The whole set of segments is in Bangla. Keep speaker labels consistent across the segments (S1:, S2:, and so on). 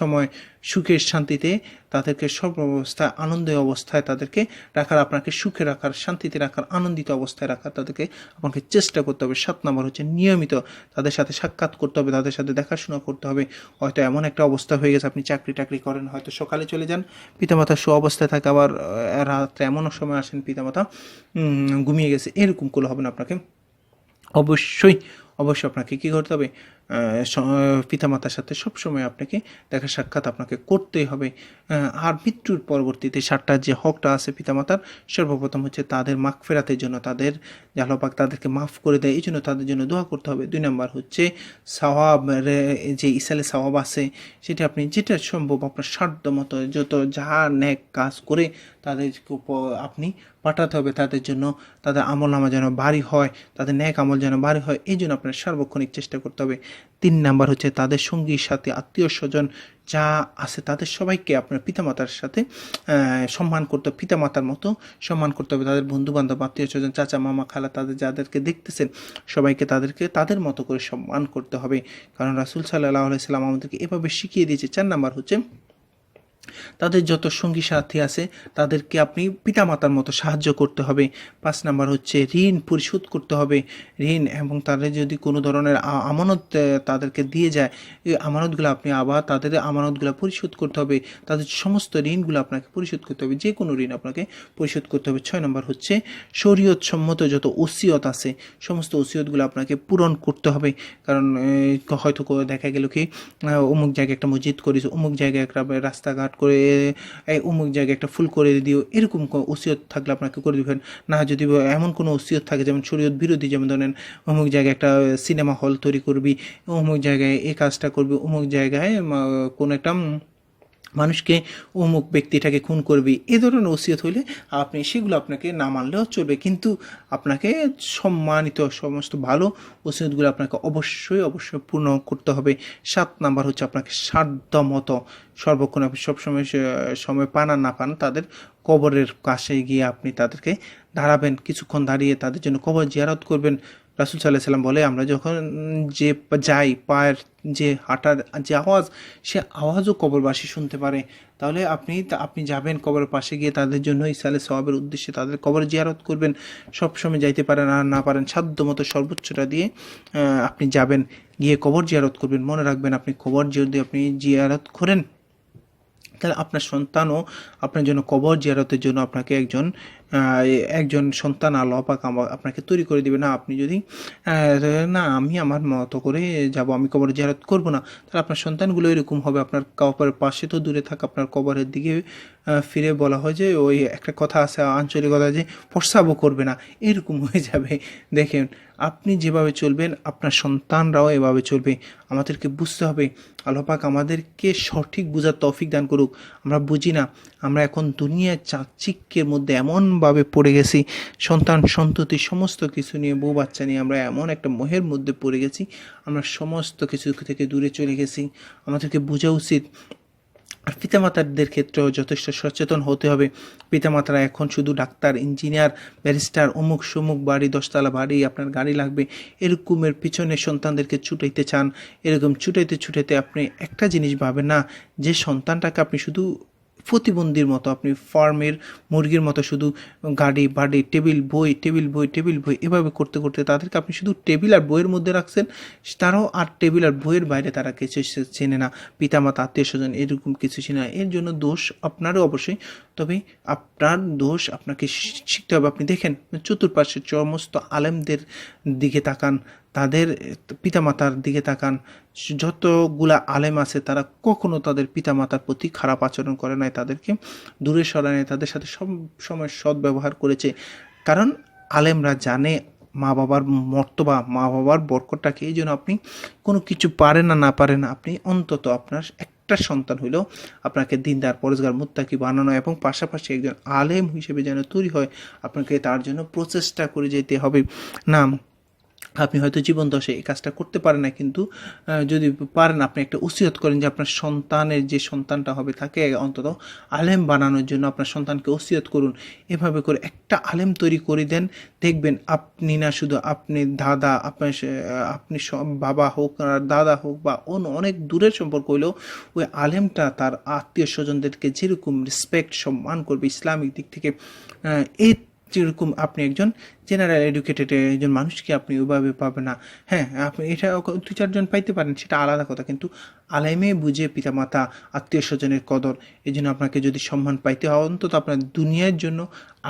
S1: সময় সুখের শান্তিতে তাদেরকে সব অবস্থায় আনন্দের অবস্থায় তাদেরকে রাখার, আপনাকে সুখে রাখার, শান্তিতে রাখার, আনন্দিত অবস্থায় রাখার তাদেরকে আপনাকে চেষ্টা করতে হবে। সাত নম্বর হচ্ছে নিয়মিত তাদের সাথে সাক্ষাৎ করতে হবে, তাদের সাথে দেখাশোনা করতে হবে। হয়তো এমন একটা অবস্থা হয়ে গেছে, আপনি চাকরি টাকরি করেন, হয়তো সকালে চলে যান, পিতামাতা সু অবস্থায় থাকে, আবার রাত্রে এমনও সময় আসেন, পিতামাতা ঘুমিয়ে গেছে, এরকম করলে হবে না আপনাকে অবশ্যই অবশ্যই আপনাকে কী করতে হবে? পিতামাতার সাথে সবসময় আপনাকে দেখা সাক্ষাৎ আপনাকে করতেই হবে। আর মৃত্যুর পরবর্তীতে সাতটা যে হকটা আছে পিতামাতার, সর্বপ্রথম হচ্ছে তাদের মাখ ফেরাতের জন্য, তাদের জালপাক তাদেরকে মাফ করে দেয়, এই জন্য তাদের জন্য দোয়া করতে হবে। দুই নম্বর হচ্ছে সওয়াব যে ইসালে সওয়াব আছে, সেটা আপনি যেটা সম্ভব আপনার সাধ্য মতো যত যা ন্যাক কাজ করে তাদেরকে আপনি পাঠাতে হবে। তাদের জন্য তাদের আমল নামা যেন বাড়ি হয়, তাদের ন্যাক আমল যেন বাড়ি হয়, এই জন্য আপনার সার্বক্ষণিক চেষ্টা করতে হবে। তিন নাম্বার হচ্ছে তাদের সঙ্গীর সাথে আত্মীয় স্বজন যা আছে তাদের সবাইকে আপনার পিতামাতার সাথে সম্মান করতে পিতামাতার মতো সম্মান করতে হবে। তাদের বন্ধুবান্ধব, আত্মীয় স্বজন, চাচা, মামা, খালা, তাদের যাদেরকে দেখতেছেন, সবাইকে তাদেরকে তাদের মতো করে সম্মান করতে হবে। কারণ রাসুল সাল্লাহ আলাইসাল্লাম আমাদেরকে এভাবে শিখিয়ে দিয়েছে। চার নাম্বার হচ্ছে তাদের যত সঙ্গী সাথী আছে, তাদেরকে আপনি পিতামাতার মতো সাহায্য করতে হবে। পাঁচ নাম্বার হচ্ছে ঋণ পরিশোধ করতে হবে। ঋণ এবং তাদের যদি কোনো ধরনের আমানত তাদেরকে দিয়ে যায়, এই আমানতগুলো আপনি আবার তাদের আমানতগুলো পরিশোধ করতে হবে। তাদের সমস্ত ঋণগুলো আপনাকে পরিশোধ করতে হবে। যে কোনো ঋণ আপনাকে পরিশোধ করতে হবে। ছয় নম্বর হচ্ছে শরীয়ত সম্মত যত ওসিয়ত আছে, সমস্ত ওসিয়তগুলো আপনাকে পূরণ করতে হবে। কারণ হয়তো দেখা গেল কি অমুক জায়গায় একটা মসজিদ করেছে, অমুক জায়গায় একটা রাস্তাঘাট করে, এই অমুক জায়গায় একটা ফুল করে দিও, এরকম ওসিয়ত থাকলে আপনাকে করে দেবেন। না, যদি এমন কোনো ওসিয়ত থাকে, যেমন শরীয়ত বিরোধী, যেমন ধরেন অমুক জায়গায় একটা সিনেমা হল তৈরি করবি, অমুক জায়গায় এই কাজটা করবি, অমুক জায়গায় কোনো একটা মানুষকে অমুক ব্যক্তিটাকে খুন করবি, এ ধরনের ওসিয়ত হইলে আপনি সেগুলো আপনাকে না মানলেও চলবে। কিন্তু আপনাকে সম্মানিত সমস্ত ভালো ওসিয়তগুলো আপনাকে অবশ্যই অবশ্যই পূর্ণ করতে হবে। সাত নাম্বার হচ্ছে আপনাকে সাধ্য মতো সর্বক্ষণ আপনি সবসময় সময় পান আর না পান, তাদের কবরের কাছে গিয়ে আপনি তাদেরকে দাঁড়াবেন। কিছুক্ষণ দাঁড়িয়ে তাদের জন্য কবর জিয়ারত করবেন। রাসুল সাল্লাহ সাল্লাম বলে, আমরা যখন যে যাই, পায়ের যে হাঁটার যে আওয়াজ, সে আওয়াজও কবরবাসী শুনতে পারে। তাহলে আপনি আপনি যাবেন কবরের পাশে গিয়ে তাদের জন্য ইসালে সবাবের উদ্দেশ্যে তাদের কবর জিয়ারত করবেন। সবসময় যাইতে পারেন আর না পারেন সাধ্য মতো সর্বোচ্চটা দিয়ে আপনি যাবেন, গিয়ে কবর জিয়ারত করবেন। মনে রাখবেন আপনি কবর যদি আপনি জিয়ারত করেন, তাহলে আপনার সন্তানও আপনার জন্য কবর জিয়ারতের জন্য আপনাকে একজন একজন সন্তান আল্লাহ পাক আপনাকে তৈরি করে দিবে। না, আপনি যদি না, আমি আমার মতো করে যাব, আমি কবর জিয়ারত করব না, তাহলে আপনার সন্তানগুলো এরকম হবে। আপনার কবরের পাশে তো দূরে থাক, আপনার কবরের দিকে ফিরে বলা হয় যে, ওই একটা কথা আছে আঞ্চলিকতা যে, প্রস্রাবও করবে না। এরকম হয়ে যাবে। দেখেন, আপনি যেভাবে চলবেন, আপনার সন্তানরাও এভাবে চলবে। আমাদেরকে বুঝতে হবে আল্লাপাক আমাদেরকে সঠিক বোঝার তৌফিক দান করুক। আমরা বুঝি না আমরা এখন দুনিয়ার চাকচিক্যের মধ্যে এমনভাবে পড়ে গেছি, সন্তান সন্ততি সমস্ত কিছু নিয়ে, বউ বাচ্চা নিয়ে আমরা এমন একটা মোহের মধ্যে পড়ে গেছি, আমরা সমস্ত কিছু থেকে দূরে চলে গেছি। আমাদেরকে বোঝা উচিত, আর পিতামাতাদের ক্ষেত্রেও যথেষ্ট সচেতন হতে হবে। পিতামাতারা এখন শুধু ডাক্তার, ইঞ্জিনিয়ার, ব্যারিস্টার, অমুক সমুক বাড়ি, দশতলা বাড়ি, আপনার গাড়ি লাগবে। এরকমের পিছনে সন্তানদেরকে ছুটাইতে চান। এরকম ছুটাইতে ছুটাইতে আপনি একটা জিনিস ভাবেন না, যে সন্তানটাকে আপনি শুধু প্রতিবন্ধীর মতো, আপনি ফার্মের মুরগির মতো শুধু গাড়ি, বাড়ি, টেবিল, বই টেবিল বই টেবিল, বই এভাবে করতে করতে তাদেরকে আপনি শুধু টেবিল আর বইয়ের মধ্যে রাখছেন, তারাও আর টেবিল আর বইয়ের বাইরে তারা কিছু চেনে না। পিতামাতা, আত্মীয় স্বজন এরকম কিছু চেনে না। এর জন্য দোষ আপনারও অবশ্যই। তবে আপনার দোষ আপনাকে শিখতে হবে। আপনি দেখেন চতুর্পাশের সমস্ত আলেমদের দিকে তাকান। তাদের পিতামাতার দিকে তাকান। যতগুলা আলেম আছে, তারা কখনো তাদের পিতামাতার প্রতি খারাপ আচরণ করে নাই, তাদেরকে দূরে সরায় তাদের সাথে সব সময় সদ্ব্যবহার করেছে। কারণ আলেমরা জানে মা বাবার মর্তবা মা বাবার বরকতটাকে, এই জন্য আপনি কোনো কিছু পারেন না না পারেন, আপনি অন্তত আপনার একটা সন্তান হইলেও আপনাকে দিনদার পরেজগার মুত্তাকি বানানো এবং পাশাপাশি একজন আলেম হিসেবে যেন তৈরি হয়, আপনাকে তার জন্য প্রচেষ্টা করে যেতে হবে। না আপনি হয়তো জীবন দশে এই কাজটা করতে পারেন না, কিন্তু যদি পারেন, আপনি একটা উসিয়ত করেন যে আপনার সন্তানের যে সন্তানটা হবে, তাকে অন্তত আলেম বানানোর জন্য আপনার সন্তানকে ওসিয়ত করুন। এভাবে করে একটা আলেম তৈরি করে দেন, দেখবেন আপনি না শুধু আপনি দাদা, আপনার আপনি বাবা হোক, আর দাদা হোক, বা অন্য অনেক দূরের সম্পর্ক হইলেও ওই আলেমটা তার আত্মীয় স্বজনদেরকে যেরকম রেসপেক্ট সম্মান করবে ইসলামিক দিক থেকে এই যেরকম আপনি একজন জেনারেল এডুকেটেড একজন মানুষকে আপনি ওইভাবে পাবেন না। হ্যাঁ আপনি এটা দু চারজন পাইতে পারেন, সেটা আলাদা কথা। কিন্তু আলেমে বুঝে পিতামাতা, আত্মীয় স্বজনের কদর, এই জন্য আপনাকে যদি সম্মান পাইতে হয়, অন্তত আপনার দুনিয়ার জন্য,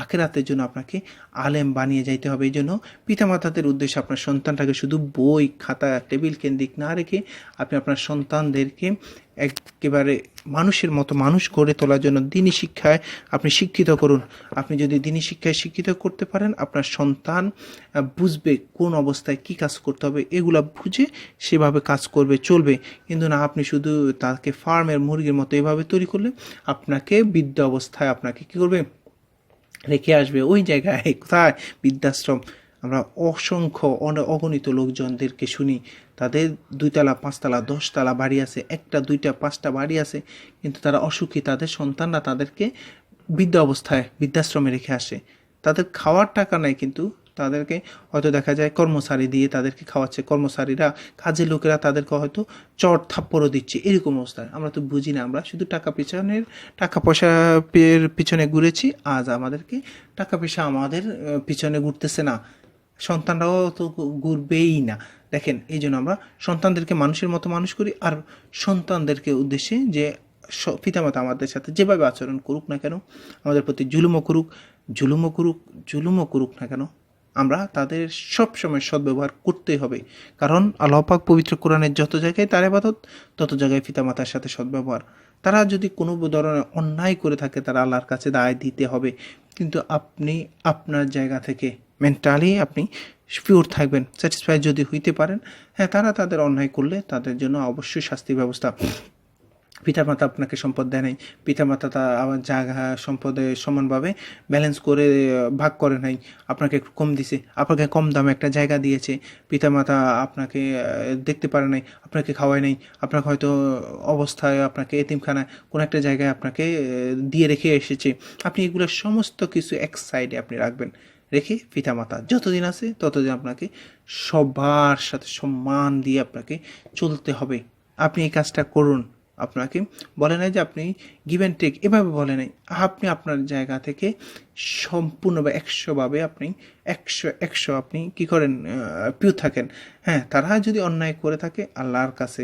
S1: আখেরাতের জন্য আপনাকে আলেম বানিয়ে যাইতে হবে। এই জন্য পিতামাতাদের উদ্দেশ্যে আপনার সন্তানটাকে শুধু বই, খাতা, টেবিল কেন্দ্রিক না রেখে আপনি আপনার সন্তানদেরকে একেবারে মানুষের মতো মানুষ গড়ে তোলার জন্য দিনী শিক্ষায় আপনি শিক্ষিত করুন। আপনি যদি দিনী শিক্ষায় শিক্ষিত করতে পারেন, আপনার সন্তান বুঝবে কোন অবস্থায় কি কাজ করতে হবে, এগুলা বুঝে সেভাবে কাজ করবে, চলবে। কিন্তু না, আপনি শুধু তাকে ফার্মের মুরগির মতো এভাবে তৈরি করলে আপনাকে বৃদ্ধ অবস্থায় আপনাকে কি করবে? রেখে আসবে। ওই জায়গায় কোথায়? বৃদ্ধাশ্রম। আমরা অসংখ্য অগণিত লোকজনদেরকে শুনি। তাদের দুইতলা, পাঁচতলা, দশতলা বাড়ি আছে। একটা, দুইটা, পাঁচটা বাড়ি আছে। কিন্তু তারা অসুখী। তাদের সন্তানরা তাদেরকে বৃদ্ধ অবস্থায় বৃদ্ধাশ্রমে রেখে আসে। তাদের খাওয়ার টাকা নাই কিন্তু তাদেরকে হয়তো দেখা যায় কর্মচারী দিয়ে তাদেরকে খাওয়াচ্ছে। কর্মচারীরা, কাজের লোকেরা তাদেরকে হয়তো চট থাপ্পড়ও দিচ্ছে। এরকম অবস্থায় আমরা তো বুঝি না। আমরা শুধু টাকা পিছনের, টাকা পয়সা পিছনে ঘুরেছি। আজ আমাদেরকে টাকা পয়সা আমাদের পিছনে ঘুরতেছে না। সন্তানরাও তো ঘুরবেই না। দেখেন, এই জন্য আমরা সন্তানদেরকে মানুষের মতো মানুষ করি। আর সন্তানদেরকে উদ্দেশ্যে যে পিতামাতা আমাদের সাথে যেভাবে আচরণ করুক না কেন, আমাদের প্রতি জুলুমও করুক। জুলুমও করুক জুলুমও করুক না কেন, আমরা তাদের সব সময় সদ্ব্যবহার করতেই হবে। কারণ আল্লাহ পাক পবিত্র কোরআনের যত জায়গায় তার আবাদত তত জায়গায় পিতামাতার সাথে সদ্ব্যবহার। তারা যদি কোনো ধরনের অন্যায় করে থাকে, তারা আল্লাহর কাছে দায় দিতে হবে। কিন্তু আপনি আপনার জায়গা থেকে মেন্টালি আপনি পিওর থাকবেন স্যাটিসফাই যদি হইতে পারেন হ্যাঁ তারা তাদের অন্যায় করলে তাদের জন্য অবশ্যই শাস্তি ব্যবস্থা। পিতামাতা আপনাকে সম্পদ দেয় নাই, পিতামাতা তা আমার জায়গা সম্পদে সমানভাবে ব্যালেন্স করে ভাগ করে নাই, আপনাকে একটু কম দিছে, আপনাকে কম দামে একটা জায়গা দিয়েছে, পিতামাতা আপনাকে দেখতে পারে নাই, আপনাকে খাওয়ায় নাই, আপনাকে হয়তো অবস্থায় আপনাকে এতিমখানায় কোনো একটা জায়গায় আপনাকে দিয়ে রেখে এসেছে, আপনি এগুলো সমস্ত কিছু এক সাইডে আপনি রাখবেন, রেখে পিতামাতা যতদিন আছে ততদিন আপনাকে সবার সাথে সম্মান দিয়ে আপনাকে চলতে হবে, আপনি এই কাজটা করুন। আপনাকে বলে নাই যে আপনি গিভ অ্যান্ড টেক এভাবে বলে নাই। আপনি আপনার জায়গা থেকে সম্পূর্ণ বা একশোভাবে আপনি একশো একশো আপনি কি করেন পিউ থাকেন। হ্যাঁ তারা যদি অন্যায় করে থাকে, আল্লাহর কাছে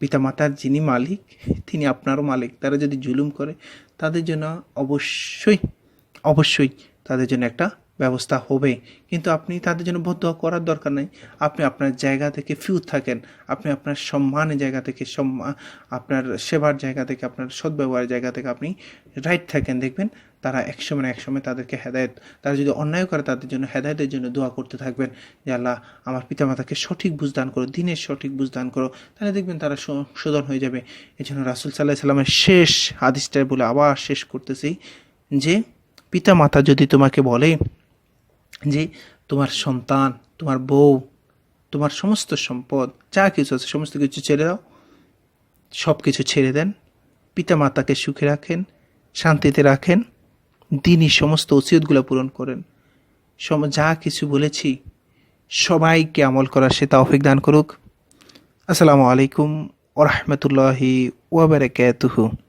S1: পিতামাতার যিনি মালিক, তিনি আপনারও মালিক। তারা যদি জুলুম করে, তাদের জন্য অবশ্যই অবশ্যই তাদের জন্য একটা ব্যবস্থা হবে। কিন্তু আপনি তাদের জন্য বদ্ধ করার দরকার নেই। আপনি আপনার জায়গা থেকে ফিউ থাকেন। আপনি আপনার সম্মানের জায়গা থেকে সম্মান আপনার সেবার জায়গা থেকে, আপনার সদ্ব্যবহারের জায়গা থেকে আপনি রাইট থাকেন। দেখবেন তারা একসময় না একসময় তাদেরকে হেদায়ত, তারা যদি অন্যায় করে তাদের জন্য, হেদায়তের জন্য দোয়া করতে থাকবেন যে, আল্লাহ, আমার পিতামাতাকে সঠিক বুঝদান করো, দিনের সঠিক বুঝদান করো। তাহলে দেখবেন তারা সংশোধন হয়ে যাবে। এই জন্য রাসুল সাল্লাহ সাল্লামের শেষ হাদিসটা বলে আবার শেষ করতেছি যে, পিতামাতা যদি তোমাকে বলে যে তোমার সন্তান, তোমার বউ, তোমার সমস্ত সম্পদ, যা কিছু আছে, সমস্ত কিছু ছেড়ে দাও। সব কিছু ছেড়ে দেন। পিতামাতাকে সুখে রাখেন, শান্তিতে রাখেন। দিনই সমস্ত ওসিয়তগুলো পূরণ করেন। সম যা কিছু বলেছি, সবাইকে আমল করার সে তৌফিক দান করুক। আসসালামু আলাইকুম ওরহমতুল্লাহি ওয়াবারাকাতুহু